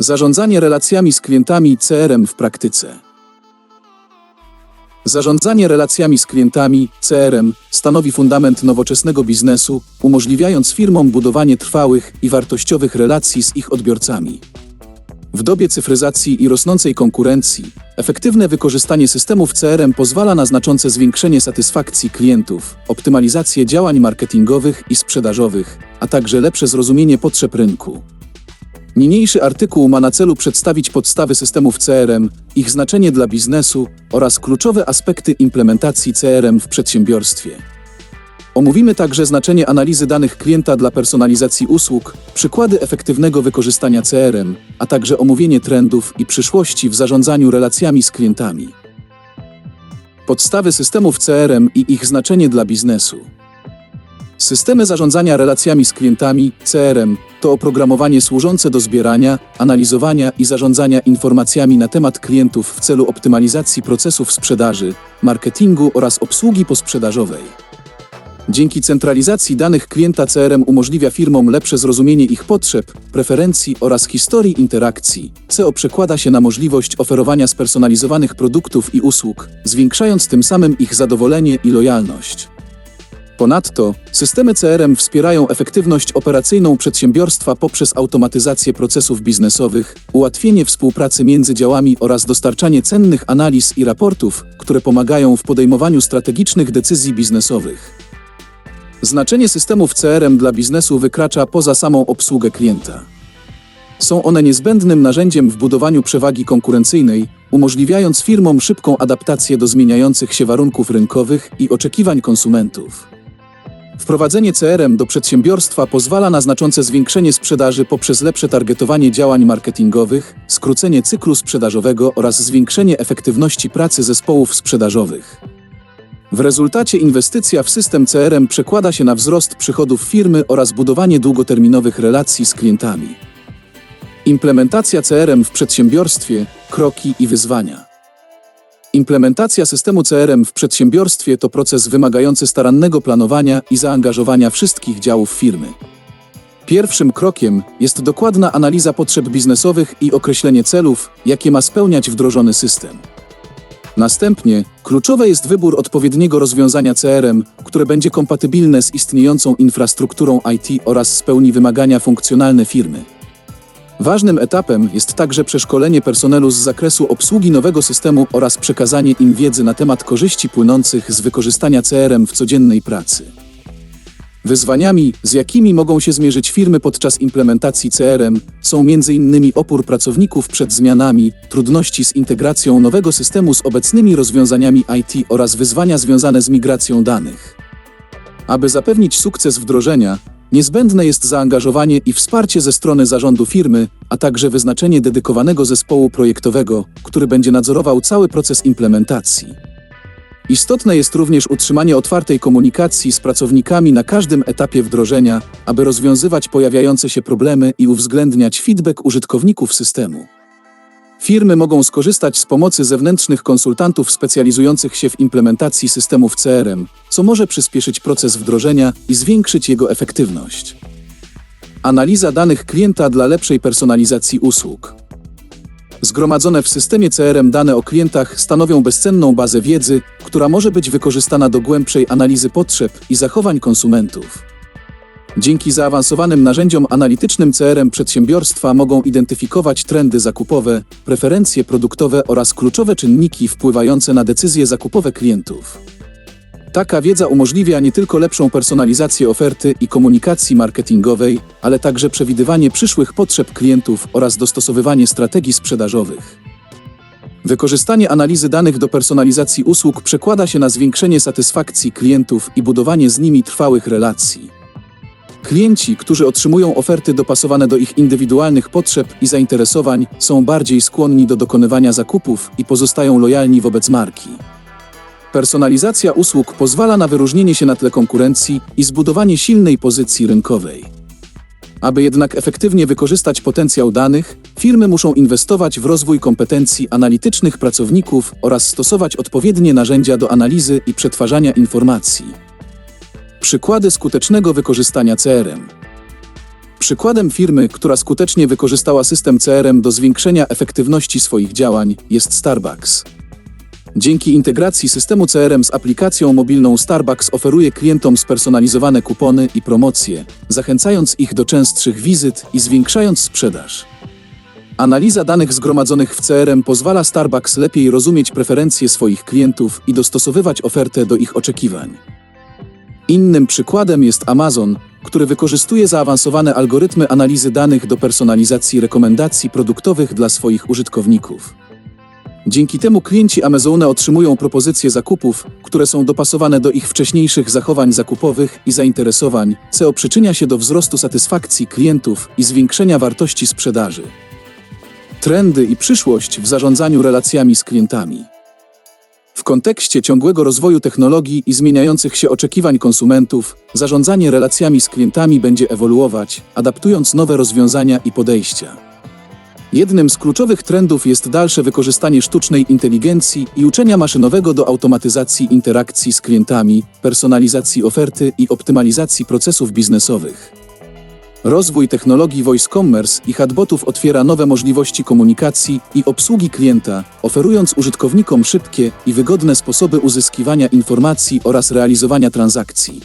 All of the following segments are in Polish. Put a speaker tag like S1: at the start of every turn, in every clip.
S1: Zarządzanie relacjami z klientami CRM w praktyce. Zarządzanie relacjami z klientami CRM stanowi fundament nowoczesnego biznesu, umożliwiając firmom budowanie trwałych i wartościowych relacji z ich odbiorcami. W dobie cyfryzacji i rosnącej konkurencji, efektywne wykorzystanie systemów CRM pozwala na znaczące zwiększenie satysfakcji klientów, optymalizację działań marketingowych i sprzedażowych, a także lepsze zrozumienie potrzeb rynku. Niniejszy artykuł ma na celu przedstawić podstawy systemów CRM, ich znaczenie dla biznesu oraz kluczowe aspekty implementacji CRM w przedsiębiorstwie. Omówimy także znaczenie analizy danych klienta dla personalizacji usług, przykłady efektywnego wykorzystania CRM, a także omówienie trendów i przyszłości w zarządzaniu relacjami z klientami. Podstawy systemów CRM i ich znaczenie dla biznesu. Systemy zarządzania relacjami z klientami CRM to oprogramowanie służące do zbierania, analizowania i zarządzania informacjami na temat klientów w celu optymalizacji procesów sprzedaży, marketingu oraz obsługi posprzedażowej. Dzięki centralizacji danych klienta CRM umożliwia firmom lepsze zrozumienie ich potrzeb, preferencji oraz historii interakcji. CO przekłada się na możliwość oferowania spersonalizowanych produktów i usług, zwiększając tym samym ich zadowolenie i lojalność. Ponadto, systemy CRM wspierają efektywność operacyjną przedsiębiorstwa poprzez automatyzację procesów biznesowych, ułatwienie współpracy między działami oraz dostarczanie cennych analiz i raportów, które pomagają w podejmowaniu strategicznych decyzji biznesowych. Znaczenie systemów CRM dla biznesu wykracza poza samą obsługę klienta. Są one niezbędnym narzędziem w budowaniu przewagi konkurencyjnej, umożliwiając firmom szybką adaptację do zmieniających się warunków rynkowych i oczekiwań konsumentów. Wprowadzenie CRM do przedsiębiorstwa pozwala na znaczące zwiększenie sprzedaży poprzez lepsze targetowanie działań marketingowych, skrócenie cyklu sprzedażowego oraz zwiększenie efektywności pracy zespołów sprzedażowych. W rezultacie inwestycja w system CRM przekłada się na wzrost przychodów firmy oraz budowanie długoterminowych relacji z klientami. Implementacja CRM w przedsiębiorstwie, kroki i wyzwania. Implementacja systemu CRM w przedsiębiorstwie to proces wymagający starannego planowania i zaangażowania wszystkich działów firmy. Pierwszym krokiem jest dokładna analiza potrzeb biznesowych i określenie celów, jakie ma spełniać wdrożony system. Następnie kluczowe jest wybór odpowiedniego rozwiązania CRM, które będzie kompatybilne z istniejącą infrastrukturą IT oraz spełni wymagania funkcjonalne firmy. Ważnym etapem jest także przeszkolenie personelu z zakresu obsługi nowego systemu oraz przekazanie im wiedzy na temat korzyści płynących z wykorzystania CRM w codziennej pracy. Wyzwaniami, z jakimi mogą się zmierzyć firmy podczas implementacji CRM, są m.in. opór pracowników przed zmianami, trudności z integracją nowego systemu z obecnymi rozwiązaniami IT oraz wyzwania związane z migracją danych. Aby zapewnić sukces wdrożenia, niezbędne jest zaangażowanie i wsparcie ze strony zarządu firmy, a także wyznaczenie dedykowanego zespołu projektowego, który będzie nadzorował cały proces implementacji. Istotne jest również utrzymanie otwartej komunikacji z pracownikami na każdym etapie wdrożenia, aby rozwiązywać pojawiające się problemy i uwzględniać feedback użytkowników systemu. Firmy mogą skorzystać z pomocy zewnętrznych konsultantów specjalizujących się w implementacji systemów CRM, co może przyspieszyć proces wdrożenia i zwiększyć jego efektywność. Analiza danych klienta dla lepszej personalizacji usług. Zgromadzone w systemie CRM dane o klientach stanowią bezcenną bazę wiedzy, która może być wykorzystana do głębszej analizy potrzeb i zachowań konsumentów. Dzięki zaawansowanym narzędziom analitycznym CRM przedsiębiorstwa mogą identyfikować trendy zakupowe, preferencje produktowe oraz kluczowe czynniki wpływające na decyzje zakupowe klientów. Taka wiedza umożliwia nie tylko lepszą personalizację oferty i komunikacji marketingowej, ale także przewidywanie przyszłych potrzeb klientów oraz dostosowywanie strategii sprzedażowych. Wykorzystanie analizy danych do personalizacji usług przekłada się na zwiększenie satysfakcji klientów i budowanie z nimi trwałych relacji. Klienci, którzy otrzymują oferty dopasowane do ich indywidualnych potrzeb i zainteresowań, są bardziej skłonni do dokonywania zakupów i pozostają lojalni wobec marki. Personalizacja usług pozwala na wyróżnienie się na tle konkurencji i zbudowanie silnej pozycji rynkowej. Aby jednak efektywnie wykorzystać potencjał danych, firmy muszą inwestować w rozwój kompetencji analitycznych pracowników oraz stosować odpowiednie narzędzia do analizy i przetwarzania informacji. Przykłady skutecznego wykorzystania CRM. Przykładem firmy, która skutecznie wykorzystała system CRM do zwiększenia efektywności swoich działań, jest Starbucks. Dzięki integracji systemu CRM z aplikacją mobilną Starbucks oferuje klientom spersonalizowane kupony i promocje, zachęcając ich do częstszych wizyt i zwiększając sprzedaż. Analiza danych zgromadzonych w CRM pozwala Starbucks lepiej rozumieć preferencje swoich klientów i dostosowywać ofertę do ich oczekiwań. Innym przykładem jest Amazon, który wykorzystuje zaawansowane algorytmy analizy danych do personalizacji rekomendacji produktowych dla swoich użytkowników. Dzięki temu klienci Amazona otrzymują propozycje zakupów, które są dopasowane do ich wcześniejszych zachowań zakupowych i zainteresowań, co przyczynia się do wzrostu satysfakcji klientów i zwiększenia wartości sprzedaży. Trendy i przyszłość w zarządzaniu relacjami z klientami. Kontekście ciągłego rozwoju technologii i zmieniających się oczekiwań konsumentów, zarządzanie relacjami z klientami będzie ewoluować, adaptując nowe rozwiązania i podejścia. Jednym z kluczowych trendów jest dalsze wykorzystanie sztucznej inteligencji i uczenia maszynowego do automatyzacji interakcji z klientami, personalizacji oferty i optymalizacji procesów biznesowych. Rozwój technologii voice commerce i chatbotów otwiera nowe możliwości komunikacji i obsługi klienta, oferując użytkownikom szybkie i wygodne sposoby uzyskiwania informacji oraz realizowania transakcji.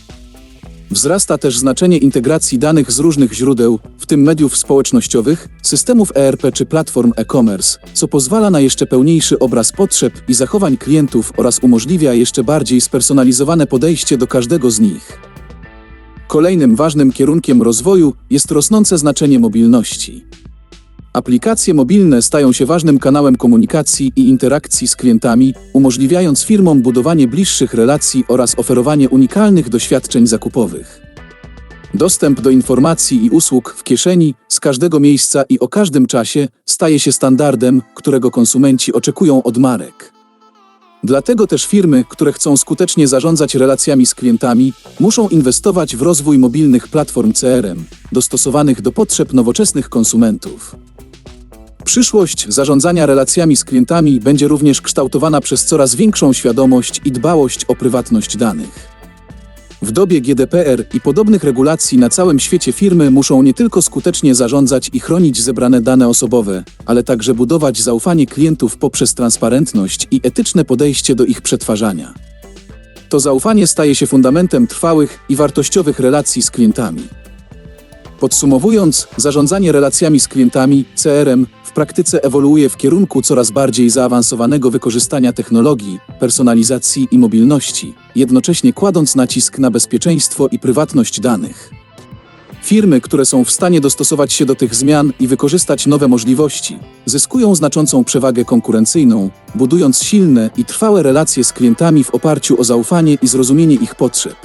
S1: Wzrasta też znaczenie integracji danych z różnych źródeł, w tym mediów społecznościowych, systemów ERP czy platform e-commerce, co pozwala na jeszcze pełniejszy obraz potrzeb i zachowań klientów oraz umożliwia jeszcze bardziej spersonalizowane podejście do każdego z nich. Kolejnym ważnym kierunkiem rozwoju jest rosnące znaczenie mobilności. Aplikacje mobilne stają się ważnym kanałem komunikacji i interakcji z klientami, umożliwiając firmom budowanie bliższych relacji oraz oferowanie unikalnych doświadczeń zakupowych. Dostęp do informacji i usług w kieszeni, z każdego miejsca i o każdym czasie staje się standardem, którego konsumenci oczekują od marek. Dlatego też firmy, które chcą skutecznie zarządzać relacjami z klientami, muszą inwestować w rozwój mobilnych platform CRM, dostosowanych do potrzeb nowoczesnych konsumentów. Przyszłość zarządzania relacjami z klientami będzie również kształtowana przez coraz większą świadomość i dbałość o prywatność danych. W dobie GDPR i podobnych regulacji na całym świecie firmy muszą nie tylko skutecznie zarządzać i chronić zebrane dane osobowe, ale także budować zaufanie klientów poprzez transparentność i etyczne podejście do ich przetwarzania. To zaufanie staje się fundamentem trwałych i wartościowych relacji z klientami. Podsumowując, zarządzanie relacjami z klientami, CRM, w praktyce ewoluuje w kierunku coraz bardziej zaawansowanego wykorzystania technologii, personalizacji i mobilności, jednocześnie kładąc nacisk na bezpieczeństwo i prywatność danych. Firmy, które są w stanie dostosować się do tych zmian i wykorzystać nowe możliwości, zyskują znaczącą przewagę konkurencyjną, budując silne i trwałe relacje z klientami w oparciu o zaufanie i zrozumienie ich potrzeb.